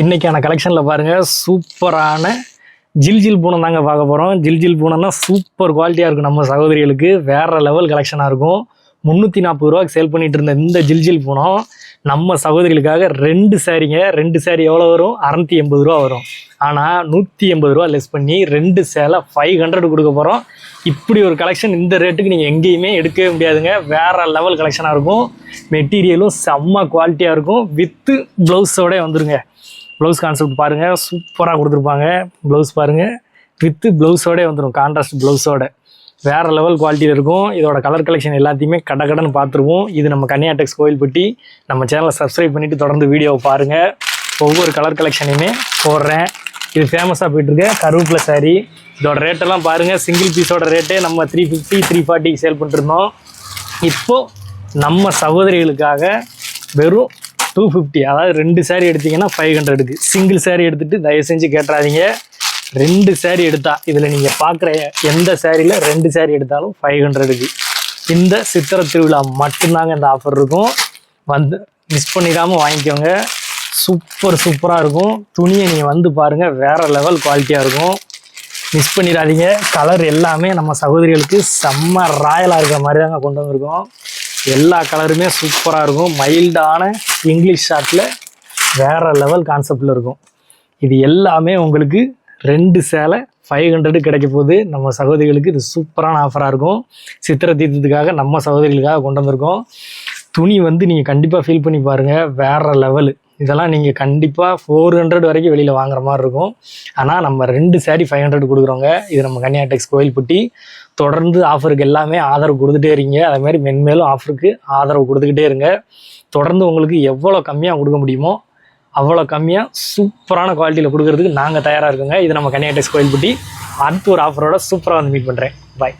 இன்றைக்கான கலெக்ஷனில் பாருங்கள் சூப்பரான ஜில் ஜில் பூனை தாங்க பார்க்க போகிறோம் ஜில் ஜில் பூனம்னா சூப்பர் குவாலிட்டியாக இருக்கும் நம்ம சகோதரிகளுக்கு. வேறு லெவல் கலெக்ஷனாக இருக்கும். முந்நூற்றி நாற்பது ரூபாய்க்கு சேல் பண்ணிகிட்டு இருந்த இந்த ஜில் ஜில் பூனம் நம்ம சகோதரிகளுக்காக ரெண்டு சாரீங்க. ரெண்டு சேரீ எவ்வளோ வரும்? அறநூற்றி எண்பது ரூபா வரும். ஆனால் நூற்றி எண்பது ரூபா லெஸ் பண்ணி ரெண்டு சேலை ஃபைவ் ஹண்ட்ரட் கொடுக்க போகிறோம் இப்படி ஒரு கலெக்ஷன் இந்த ரேட்டுக்கு நீங்கள் எங்கேயுமே எடுக்கவே முடியாதுங்க. வேறு லெவல் கலெக்ஷனாக இருக்கும். மெட்டீரியலும் செம்ம குவாலிட்டியாக இருக்கும். வித்து ப்ளவுஸோடய வந்துடுங்க ப்ளவுஸ் கான்செப்ட் பாருங்கள் சூப்பராக கொடுத்துருப்பாங்க. ப்ளவுஸ் பாருங்கள் வித்து ப்ளவுஸோடே வந்துடும் கான்ட்ராஸ்ட் ப்ளவுஸோட வேறு லெவல் குவாலிட்டியில் இருக்கும். இதோட கலர் கலெக்ஷன் எல்லாத்தையுமே கட கடன்னு பார்த்துருவோம். இது நம்ம கன்னியாடெக்ஸ் கோயில்பட்டி. நம்ம சேனலை சப்ஸ்கிரைப் பண்ணிவிட்டு தொடர்ந்து வீடியோவை பாருங்கள் ஒவ்வொரு கலர் கலெக்ஷனையுமே போடுறேன். இது ஃபேமஸாக போயிட்டுருக்கு. கருவேப்பிலை சாரி இதோட ரேட்டெல்லாம் பாருங்கள் சிங்கிள் பீஸோட ரேட்டே நம்ம த்ரீ ஃபிஃப்டி த்ரீ ஃபார்ட்டிக்கு சேல் பண்ணிருந்தோம் இப்போது நம்ம சகோதரிகளுக்காக வெறும் டூ ஃபிஃப்டி அதாவது ரெண்டு சேரீ எடுத்தீங்கன்னா ஃபைவ் ஹண்ட்ரடுக்கு சிங்கிள் saree எடுத்துகிட்டு தயவு செஞ்சு கேட்டுறாதீங்க ரெண்டு சேரீ எடுத்தா இதில் நீங்கள் பார்க்குற எந்த சாரியில் ரெண்டு சேரீ எடுத்தாலும் ஃபைவ் ஹண்ட்ரடுக்கு இந்த சித்திரை திருவிழா மட்டும்தாங்க இந்த ஆஃபர் இருக்கும். வந்து மிஸ் பண்ணிடாமல் வாங்கிக்கோங்க. சூப்பர் சூப்பராக இருக்கும். துணியை நீங்கள் வந்து பாருங்கள் வேறு லெவல் குவாலிட்டியாக இருக்கும். மிஸ் பண்ணிடாதீங்க. கலர் எல்லாமே நம்ம சகோதரிகளுக்கு செம்ம ராயலாக இருக்கிற மாதிரி தாங்க கொண்டு வந்திருக்கோம். எல்லா கலருமே சூப்பராக இருக்கும். மைல்டான இங்கிலீஷ் ஷார்ட்டில் வேறு லெவல் கான்செப்டில் இருக்கும். இது எல்லாமே உங்களுக்கு ரெண்டு சேலை ஃபைவ் ஹண்ட்ரடு கிடைக்க போகுது. நம்ம சகோதரிகளுக்கு இது சூப்பரான ஆஃபராக இருக்கும். சித்திரை தீர்த்தத்துக்காக நம்ம சகோதரிகளுக்காக கொண்டு வந்திருக்கோம். துணி வந்து நீங்கள் கண்டிப்பாக ஃபீல் பண்ணி பாருங்கள் வேறு லெவலு இதெல்லாம் நீங்கள் கண்டிப்பாக ஃபோர் ஹண்ட்ரட் வரைக்கும் வெளியில் வாங்குற மாதிரி இருக்கும். ஆனால் நம்ம ரெண்டு சேரீ ஃபைவ் ஹண்ட்ரட் கொடுக்குறோங்க இது நம்ம கன்னியாடெக்ஸ் கோயில்பட்டி தொடர்ந்து ஆஃபருக்கு எல்லாமே ஆதரவு கொடுத்துட்டே இருங்க அதே மாதிரி மென்மேலும் ஆஃபருக்கு ஆதரவு கொடுத்துக்கிட்டே இருங்க. தொடர்ந்து உங்களுக்கு எவ்வளோ கம்மியாக கொடுக்க முடியுமோ அவ்வளோ கம்மியாக சூப்பரான குவாலிட்டியில் கொடுக்கறதுக்கு நாங்கள் தயாராக இருக்கோங்க. இது நம்ம கன்னியாடெக்ஸ் கோயில்பட்டி அடுத்து ஒரு ஆஃபரோட சூப்பராக வந்து மீட் பண்ணுறேன் பாய்